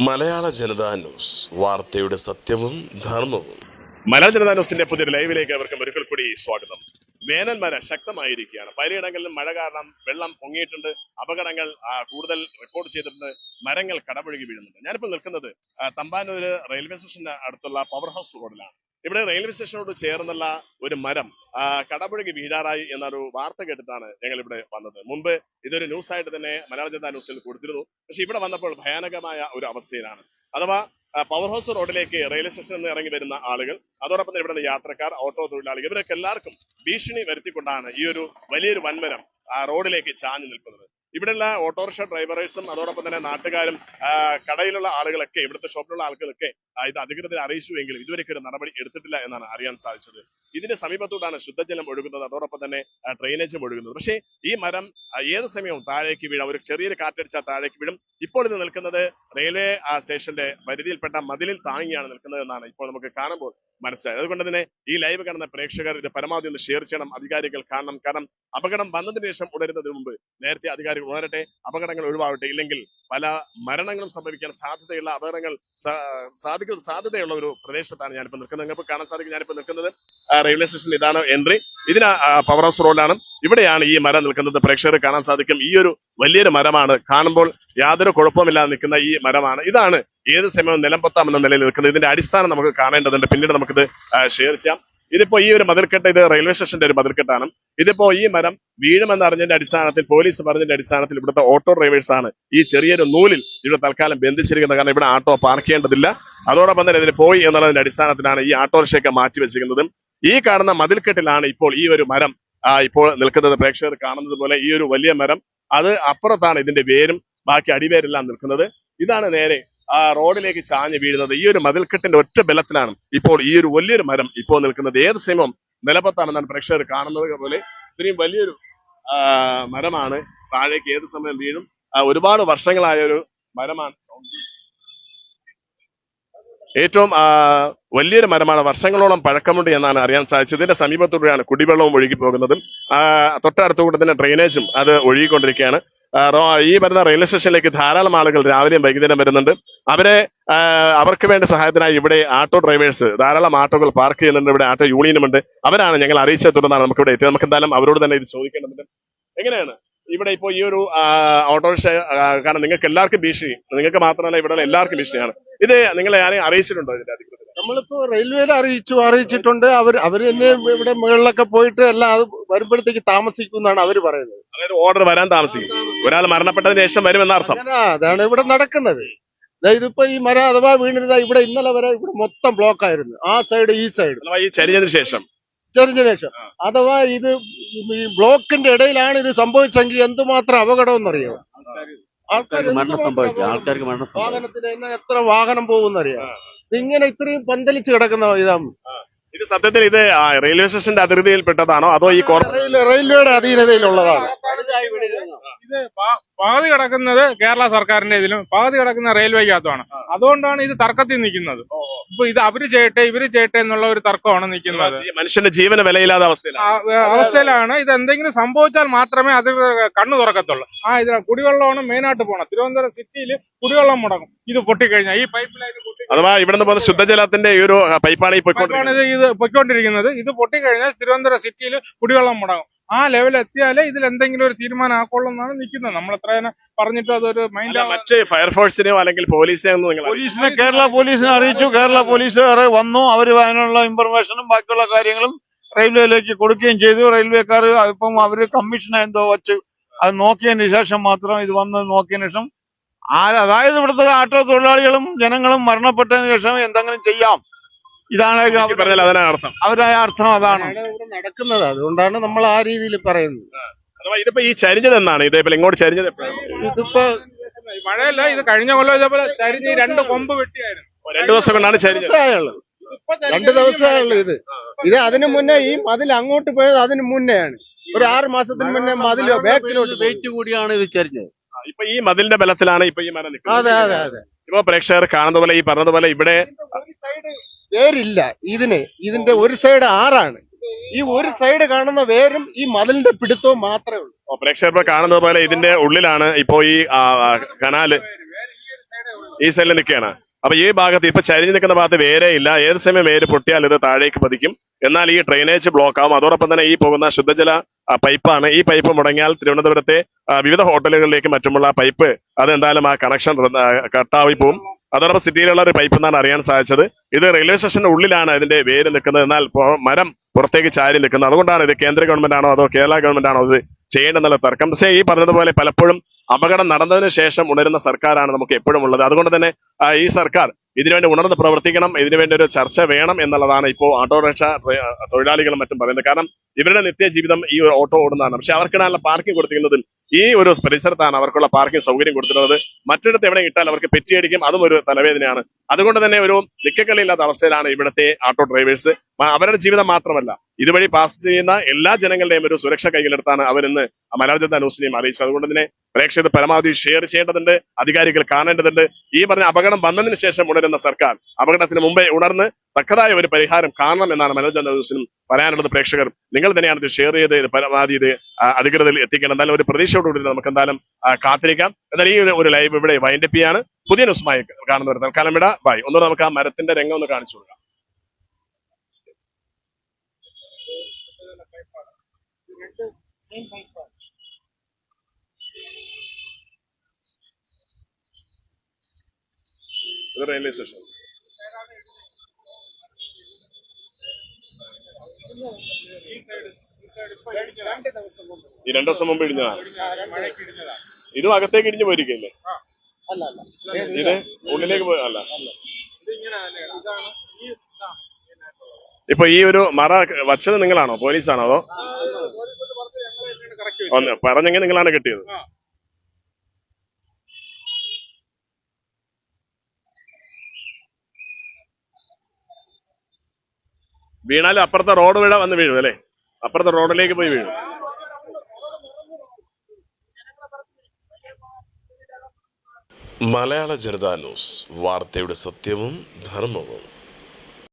മലയാള Janata news വാർത്തയുടെ സത്യവും ധർമ്മവും. മലയാള ജനതാ ന്യൂസിന്റെ പുതിയ ലൈവിലേക്ക് അവർക്കും ഒരിക്കൽ കൂടി സ്വാഗതം. വേനൽ മഴ ശക്തമായിരിക്കുകയാണ് പലയിടങ്ങളിലും മഴ കാരണം വെള്ളം പൊങ്ങിയിട്ടുണ്ട്. അപകടങ്ങൾ കൂടുതൽ റിപ്പോർട്ട് ചെയ്തിട്ടുണ്ട്. മരങ്ങൾ കടപുഴകി വീഴുന്നുണ്ട്. ഞാനിപ്പോൾ നിൽക്കുന്നത് തമ്പാനൂര് റെയിൽവേ സ്റ്റേഷന്റെ അടുത്തുള്ള പവർ ഹൗസ് റോഡിലാണ് ഇവിടെ റെയിൽവേ സ്റ്റേഷനോട് ചേർന്നുള്ള ഒരു മരം കടപുഴകി വീഴാറായി എന്നൊരു വാർത്ത കേട്ടിട്ടാണ് ഞങ്ങൾ ഇവിടെ വന്നത്. മുമ്പ് ഇതൊരു ന്യൂസ് ആയിട്ട് തന്നെ മലയാള ജനതാ ന്യൂസിൽ കൊടുത്തിരുന്നു. പക്ഷെ ഇവിടെ വന്നപ്പോൾ ഭയാനകമായ ഒരു അവസ്ഥയിലാണ്. അഥവാ പവർ ഹൗസ് റോഡിലേക്ക് റെയിൽവേ സ്റ്റേഷനിൽ നിന്ന് ഇറങ്ങി വരുന്ന ആളുകൾ അതോടൊപ്പം ഇവിടെ യാത്രക്കാർ ഓട്ടോ തൊഴിലാളികൾ ഇവരൊക്കെ എല്ലാവർക്കും ഭീഷണി വരുത്തിക്കൊണ്ടാണ് ഈ ഒരു വലിയൊരു വൻമരം ആ റോഡിലേക്ക് ചാഞ്ഞു നിൽക്കുന്നത്. ഇവിടെയുള്ള ഓട്ടോറിക്ഷ ഡ്രൈവേഴ്സും അതോടൊപ്പം തന്നെ നാട്ടുകാരും കടയിലുള്ള ആളുകളൊക്കെ ഇവിടുത്തെ ഷോപ്പിലുള്ള ആളുകളൊക്കെ ഇത് അധികൃതരെ അറിയിച്ചുവെങ്കിലും ഇതുവരെയൊക്കെ ഒരു നടപടി എടുത്തിട്ടില്ല എന്നാണ് അറിയാൻ സാധിച്ചത്. ഇതിന്റെ സമീപത്തോടാണ് ശുദ്ധജലം ഒഴുകുന്നത് അതോടൊപ്പം തന്നെ ഡ്രെയിനേജും ഒഴുകുന്നത്. പക്ഷേ ഈ മരം ഏത് സമയവും താഴേക്ക് വീഴാം ഒരു ചെറിയൊരു കാറ്റടിച്ചാൽ താഴേക്ക് വീഴും. ഇപ്പോൾ ഇത് നിൽക്കുന്നത് റെയിൽവേ സ്റ്റേഷന്റെ പരിധിയിൽപ്പെട്ട മതിലിൽ താങ്ങിയാണ് നിൽക്കുന്നത് എന്നാണ് ഇപ്പോൾ നമുക്ക് കാണുമ്പോൾ മനസ്സിലായത് അതുകൊണ്ട് തന്നെ ഈ ലൈവ് കാണുന്ന പ്രേക്ഷകർ ഇത് പരമാവധി ഒന്ന് ഷെയർ ചെയ്യണം അധികാരികൾ കാണണം. കാരണം അപകടം വന്നതിന് ശേഷം ഉണരുന്നതിന് മുമ്പ് നേരത്തെ അധികാരികൾ ഉണരട്ടെ അപകടങ്ങൾ ഒഴിവാകട്ടെ ഇല്ലെങ്കിൽ പല മരണങ്ങളും സംഭവിക്കാൻ സാധ്യതയുള്ള അപകടങ്ങൾ സാധിക്കുന്ന സാധ്യതയുള്ള ഒരു പ്രദേശത്താണ് ഞാനിപ്പോൾ നിൽക്കുന്നത്. നിങ്ങൾക്ക് കാണാൻ സാധിക്കും ഞാനിപ്പോൾ നിൽക്കുന്നത് റെയിൽവേ സ്റ്റേഷനിൽ ഇതാണ് എൻട്രി ഇതിന് പവർ ഹൗസ് റോഡാണ് ഇവിടെയാണ് ഈ മരം നിൽക്കുന്നത്. പ്രേക്ഷകർ കാണാൻ സാധിക്കും. ഈ ഒരു വലിയൊരു മരമാണ്. കാണുമ്പോൾ യാതൊരു കുഴപ്പമില്ലാതെ നിൽക്കുന്ന ഈ മരമാണ്. ഇതാണ് ഏത് സമയവും നിലംപൊത്താം എന്ന നിലയിൽ നിൽക്കുന്നത്. ഇതിന്റെ അടിസ്ഥാനം നമുക്ക് കാണേണ്ടതുണ്ട്. പിന്നീട് നമുക്കിത് ഷെയർ ചെയ്യാം. ഇതിപ്പോ ഈ ഒരു മതിൽക്കെട്ട് ഇത് റെയിൽവേ സ്റ്റേഷന്റെ ഒരു മതിൽക്കെട്ടാണ്. ഇതിപ്പോ ഈ മരം വീഴുമെന്ന് അറിഞ്ഞതിന്റെ അടിസ്ഥാനത്തിൽ പോലീസ് പറഞ്ഞതിന്റെ അടിസ്ഥാനത്തിൽ ഇവിടുത്തെ ഓട്ടോ ഡ്രൈവേഴ്സ് ആണ് ഈ ചെറിയൊരു നൂലിൽ ഇവിടെ തൽക്കാലം ബന്ധിച്ചിരിക്കുന്നത്. കാരണം ഇവിടെ ആട്ടോ പാർക്ക് ചെയ്യേണ്ടതില്ല. അതോടൊപ്പം തന്നെ ഇതിന് പോയി എന്നുള്ളതിന്റെ അടിസ്ഥാനത്തിലാണ് ഈ ആട്ടോറിക്ഷയൊക്കെ മാറ്റി വെച്ചിരിക്കുന്നത്. ഈ കാണുന്ന മതിൽക്കെട്ടിലാണ് ഇപ്പോൾ ഈ ഒരു മരം ഇപ്പോൾ നിൽക്കുന്നത്. പ്രേക്ഷകർ കാണുന്നത് പോലെ ഈ ഒരു വലിയ മരം. അത് അപ്പുറത്താണ് ഇതിന്റെ വേരും. ബാക്കി അടിവേരെല്ലാം നിൽക്കുന്നത്. ഇതാണ് നേരെ ആ റോഡിലേക്ക് ചാഞ്ഞ് വീഴുന്നത് ഈ ഒരു മതിൽക്കെട്ടിന്റെ ഒറ്റ ബലത്തിലാണ് ഇപ്പോൾ ഈ ഒരു വലിയൊരു മരം ഇപ്പോൾ നിൽക്കുന്നത്. ഏത് സമയവും നിലപത്താണെന്നാണ് പ്രേക്ഷകർ കാണുന്നത് പോലെ ഇത്രയും വലിയൊരു മരമാണ് താഴേക്ക് ഏത് സമയം വീഴും. ഒരുപാട് വർഷങ്ങളായ ഒരു മരമാണ്. ഏറ്റവും വലിയൊരു മരമാണ്. വർഷങ്ങളോളം പഴക്കമുണ്ട് എന്നാണ് അറിയാൻ സാധിച്ചത്. ഇതിന്റെ സമീപത്തൂടെയാണ് കുടിവെള്ളവും ഒഴുകി പോകുന്നതും തൊട്ടടുത്തുകൂടെ തന്നെ ഡ്രെയിനേജും അത് ഒഴുകിക്കൊണ്ടിരിക്കുകയാണ്. ഈ വരുന്ന റെയിൽവേ സ്റ്റേഷനിലേക്ക് ധാരാളം ആളുകൾ രാവിലെയും വൈകുന്നേരം വരുന്നുണ്ട്. അവരെ അവർക്ക് വേണ്ട സഹായത്തിനായി ഇവിടെ ആട്ടോ ഡ്രൈവേഴ്സ് ധാരാളം ആട്ടോകൾ പാർക്ക് ചെയ്യുന്നുണ്ട്. ഇവിടെ ആട്ടോ യൂണിയനും ഉണ്ട് അവരാണ് ഞങ്ങൾ അറിയിച്ചത്. തുടർന്നാണ് നമുക്ക് ഇവിടെ എത്തിയത്. നമുക്ക് എന്തായാലും അവരോട് തന്നെ ഇത് ചോദിക്കേണ്ടതുണ്ട്. എങ്ങനെയാണ്? ഇവിടെ ഇപ്പോൾ ഈ ഒരു ഓട്ടോറിക്ഷ കാരണം നിങ്ങൾക്ക് എല്ലാവർക്കും ഭീഷണി. നിങ്ങൾക്ക് മാത്രമല്ല ഇവിടെ എല്ലാവർക്കും ഭീഷണിയാണ്. ഇത് നിങ്ങളെ ആരെയും അറിയിച്ചിട്ടുണ്ടോ ഇതിന്റെ അധികൃതർ നമ്മളിപ്പോ റെയിൽവേയിൽ അറിയിച്ചു അറിയിച്ചിട്ടുണ്ട്. അവർ അവർ തന്നെ ഇവിടെ മുകളിലൊക്കെ പോയിട്ട് എല്ലാം അത് വരുമ്പോഴത്തേക്ക് താമസിക്കും എന്നാണ് അവർ പറയുന്നത്. അതായത് ഓർഡർ വരാൻ താമസിക്കും ഒരാൾ മരണപ്പെട്ടതിന് ശേഷം വരുമെന്ന അർത്ഥം. അതാണ് ഇവിടെ നടക്കുന്നത്. ദാ ഇതിപ്പോ ഈ മരം അഥവാ വീണിരുന്ന ഇവിടെ ഇന്നലെ വരെ ഇവിടെ മൊത്തം ബ്ലോക്ക് ആയിരുന്നു. ആ സൈഡ് ഈ സൈഡ് ഈ ചരിഞ്ഞതിന് ശേഷം. ചരിഞ്ഞതിന് ശേഷം. അഥവാ ഇത് ഈ ബ്ലോക്കിന്റെ ഇടയിലാണ് ഇത് സംഭവിച്ചെങ്കിൽ എന്തുമാത്രം അപകടം എന്നറിയോ ആൾക്കാർ ആൾക്കാർക്ക് മരണം സംഭവിക്കും. ആൾക്കാർക്ക് മരണം വാഹനത്തിന് എത്ര വാഹനം പോകുന്നറിയാം ഇതിങ്ങനെ ഇത്രയും പന്തലിച്ച് കിടക്കുന്ന ഇതാണ് ഇത് സത്യത്തിൽ ഇത് റെയിൽവേ സ്റ്റേഷന്റെ അതിർത്തിയിൽപ്പെട്ടതാണോ? അതോ ഈ റെയിൽവേയുടെ അധീനതയിലുള്ളതാണ്. ഇത് പാ- പകുതി കിടക്കുന്നത് കേരള സർക്കാരിന്റെ ഇതിലും പകുതി കിടക്കുന്ന റെയിൽവേക്കകത്തുമാണ്. അതുകൊണ്ടാണ് ഇത് തർക്കത്തിൽ നിൽക്കുന്നത്. ഇപ്പൊ ഇത് അവർ ചെയ്യട്ടെ ഇവർ ചെയ്യട്ടെ എന്നുള്ള ഒരു തർക്കമാണ് നിൽക്കുന്നത്. മനുഷ്യന്റെ ജീവന വിലയില്ലാത്ത അവസ്ഥയിലാണ്. അവസ്ഥയിലാണ്. ഇത് എന്തെങ്കിലും സംഭവിച്ചാൽ മാത്രമേ അത് കണ്ണു തുറക്കത്തുള്ളൂ. ആ ഇത് കുടിവെള്ളമാണ് മെയിനായിട്ട് പോണം തിരുവനന്തപുരം സിറ്റിയിൽ കുടിവെള്ളം മുടങ്ങും. ഇത് പൊട്ടിക്കഴിഞ്ഞാൽ ഈ പൈപ്പ് ലൈൻ അഥവാ ഇവിടുന്ന് പോകുന്ന ശുദ്ധജലത്തിന്റെ ഈ ഒരു പൈപ്പാണ് ഈ പോയിക്കൊണ്ടിരിക്കുന്നത്. ഇത് ഇത് പൊയ്ക്കൊണ്ടിരിക്കുന്നത്. ഇത് പൊട്ടിക്കഴിഞ്ഞാൽ തിരുവനന്തപുരം സിറ്റിയിൽ കുടിവെള്ളം മുടങ്ങും. ആ ലെവൽ എത്തിയാലേ ഇതിൽ എന്തെങ്കിലും ഒരു തീരുമാനം ആക്കുള്ളൂ എന്നാണ് നിൽക്കുന്നത്. നമ്മൾ എത്ര പറഞ്ഞിട്ട് അതൊരു മൈൻഡ് മറ്റ് ഫയർഫോഴ്സിനെയോ അല്ലെങ്കിൽ പോലീസിനെയോ നിങ്ങൾ പോലീസിനെ കേരള പോലീസിനെ അറിയിച്ചു. കേരള പോലീസുകാർ വന്നു. അവർ അതിനുള്ള ഇൻഫർമേഷനും ബാക്കിയുള്ള കാര്യങ്ങളും റെയിൽവേയിലേക്ക് കൊടുക്കുകയും ചെയ്തു. റെയിൽവേക്കാർ ഇപ്പം അവർ കമ്മീഷൻ എന്തോ വച്ച് അത് നോക്കിയതിന് ശേഷം മാത്രം ഇത് വന്ന് നോക്കിയതിന് ശേഷം ആ അതായത് ഇവിടുത്തെ ആട്ടോ തൊഴിലാളികളും ജനങ്ങളും മരണപ്പെട്ടതിന് ശേഷം എന്തെങ്കിലും ചെയ്യാം. ഇതാണ് അർത്ഥം. അവരുടെ അർത്ഥം അതാണ്. നടക്കുന്നത്. അതുകൊണ്ടാണ് നമ്മൾ ആ രീതിയിൽ പറയുന്നത്. ഇതിപ്പോ ഈ ചരിഞ്ഞത് എന്നാണ് ഇതേപോലെ ഇങ്ങോട്ട് ചരിഞ്ഞത് ഇതിപ്പോ മഴയല്ല ഇത് കഴിഞ്ഞ കൊല്ലം ഇതേപോലെ ചരിഞ്ഞ് രണ്ട് കൊമ്പ് വെട്ടിയായിരുന്നു. രണ്ടു ദിവസം കൊണ്ടാണ് ചരിഞ്ഞത്. രണ്ട് ദിവസമായുള്ളൂ ഇത്. ഇത് അതിനു മുന്നേ ഈ മതിൽ അങ്ങോട്ട് പോയത് അതിന് മുന്നെയാണ്. ഒരു ആറ് മാസത്തിന് മുന്നേ മതിലോ ബാക്കിലോട്ട് വെയിറ്റ് കൂടിയാണ് ഇത് ചരിഞ്ഞത്. ഇപ്പൊ ഈ മതിലിന്റെ ബലത്തിലാണ് ഇപ്പൊ ഈ മരം അതെ നിൽക്കുന്നത്. അതെ അതെ ഇപ്പൊ പ്രേക്ഷകർ കാണുന്ന പോലെ ഈ പറഞ്ഞതുപോലെ ഇവിടെ ഒരു സൈഡ് വേരില്ല ഇതിന്. ഇതിന്റെ ഒരു സൈഡ് ആറാണ്. ഈ ഒരു സൈഡ് കാണുന്ന വേരും ഈ മതിലിന്റെ പിടുത്തവും മാത്രമേ ഉള്ളൂ. ഓ, പ്രേക്ഷകർ ഇപ്പൊ കാണുന്നത് പോലെ ഇതിന്റെ ഉള്ളിലാണ് ഇപ്പോ ഈ ആ, ആ, കനാല് ഈ സൈഡിൽ നിൽക്കുകയാണ്. അപ്പൊ ഈ ഭാഗത്ത് ഇപ്പൊ ചരിഞ്ഞു നിൽക്കുന്ന ഭാഗത്ത് വേരയില്ല ഏത് സമയം വേര് പൊട്ടിയാൽ ഇത് താഴേക്ക് പതിക്കും. എന്നാൽ ഈ ഡ്രെയിനേജ് ബ്ലോക്ക് ആവും. അതോടൊപ്പം തന്നെ ഈ പോകുന്ന ശുദ്ധജല പൈപ്പാണ്. ഈ പൈപ്പ് മുടങ്ങിയാൽ തിരുവനന്തപുരത്തെ വിവിധ ഹോട്ടലുകളിലേക്ക് മറ്റുമുള്ള പൈപ്പ് അതെന്തായാലും ആ കണക്ഷൻ കട്ടായി പോവും. അതോടൊപ്പം സിറ്റിയിലുള്ള ഒരു പൈപ്പ് എന്നാണ് അറിയാൻ സാധിച്ചത്. ഇത് റെയിൽവേ സ്റ്റേഷന്റെ ഉള്ളിലാണ് അതിന്റെ വേര് നിൽക്കുന്നത്. എന്നാൽ മരം പുറത്തേക്ക് ചാരി നിൽക്കുന്നത്. അതുകൊണ്ടാണ് ഇത് കേന്ദ്ര ഗവൺമെന്റ് ആണോ അതോ കേരള ഗവൺമെന്റ് ആണോ ഇത് ചെയ്യേണ്ടെന്നുള്ള തർക്കം. പക്ഷേ ഈ പറഞ്ഞതുപോലെ പലപ്പോഴും അപകടം നടന്നതിന് ശേഷം ഉണരുന്ന സർക്കാരാണ് നമുക്ക് എപ്പോഴും ഉള്ളത്. അതുകൊണ്ട് തന്നെ ഈ സർക്കാർ ഇതിനുവേണ്ടി ഉണർന്ന് പ്രവർത്തിക്കണം ഇതിനുവേണ്ടി ഒരു ചർച്ച വേണം എന്നുള്ളതാണ് ഇപ്പോൾ ഓട്ടോറിക്ഷ തൊഴിലാളികളും മറ്റും പറയുന്നത്. കാരണം ഇവരുടെ നിത്യജീവിതം ഈ ഒരു ഓട്ടോ ഓടുന്നതാണ്. പക്ഷെ അവർക്കിടാനുള്ള പാർക്കിംഗ് കൊടുത്തിരുന്നതിൽ ഈ ഒരു പരിസരത്താണ് അവർക്കുള്ള പാർക്കിംഗ് സൗകര്യം കൊടുത്തിരുന്നത് മറ്റിടത്ത് എവിടെ ഇട്ടാൽ അവർക്ക് പെറ്റിയടിക്കും അതും ഒരു തലവേദനയാണ്. അതുകൊണ്ട് തന്നെ ഒരു നിക്കക്കളിയില്ലാത്ത അവസ്ഥയിലാണ് ഇവിടുത്തെ ഓട്ടോ ഡ്രൈവേഴ്സ്. അവരുടെ ജീവിതം മാത്രമല്ല ഇതുവഴി പാസ് ചെയ്യുന്ന എല്ലാ ജനങ്ങളുടെയും ഒരു സുരക്ഷ കൈകളെടുത്താണ് അവരിന്ന് മലയാള ജനതാ ന്യൂസിനെയും അറിയിച്ചത്. അതുകൊണ്ട് തന്നെ പ്രേക്ഷകർ പരമാവധി ഷെയർ ചെയ്യേണ്ടതുണ്ട് അധികാരികൾ കാണേണ്ടതുണ്ട്. ഈ പറഞ്ഞ അപകടം വന്നതിന് ശേഷം ഉണരുന്ന സർക്കാർ അപകടത്തിന് മുമ്പേ ഉണർന്ന് തക്കതായ ഒരു പരിഹാരം കാണണം എന്നാണ് മനോജ് ന്യൂസിനും പറയാനുള്ളത് പ്രേക്ഷകർ. നിങ്ങൾ തന്നെയാണ് ഇത് ഷെയർ ചെയ്ത് ഇത് പരമാവധി ഇത് അധികൃതരിൽ എത്തിക്കണം. എന്തായാലും ഒരു പ്രതീക്ഷയോടുകൂടി നമുക്ക് എന്തായാലും കാത്തിരിക്കാം. എന്നാൽ ഈ ഒരു- ലൈവ് ഇവിടെ വൈൻഡ് അപ്പ് ചെയ്യാണ്. പുതിയ ന്യൂസുമായി കാണുന്നവർ തൽക്കാലം വിട. ബൈ ഒന്നുകൂടെ നമുക്ക് ആ മരത്തിന്റെ രംഗം ഒന്ന് കാണിച്ചു കൊടുക്കാം. റെയിൽവേ സ്റ്റേഷൻ ഈ രണ്ടു ദിവസം മുമ്പ് ഇടിഞ്ഞതാണ് ഇതും അകത്തേക്ക് ഇടിഞ്ഞു പോയിരിക്കല്ലേ? ഇത് ഉള്ളിലേക്ക് പോയ അല്ല. ഇപ്പൊ ഈ ഒരു മറ വച്ചത് നിങ്ങളാണോ? പോലീസാണോ അതോ? പറഞ്ഞെങ്കിൽ നിങ്ങളാണ് കിട്ടിയത്. വീണാലും അപ്പുറത്തെ റോഡ് വീഴ വന്ന് വീഴും അല്ലേ? അപ്പുറത്തെ റോഡിലേക്ക് പോയി വീഴും. മലയാള ജനതാ ന്യൂസ് വാർത്തയുടെ സത്യവും ധർമ്മവും.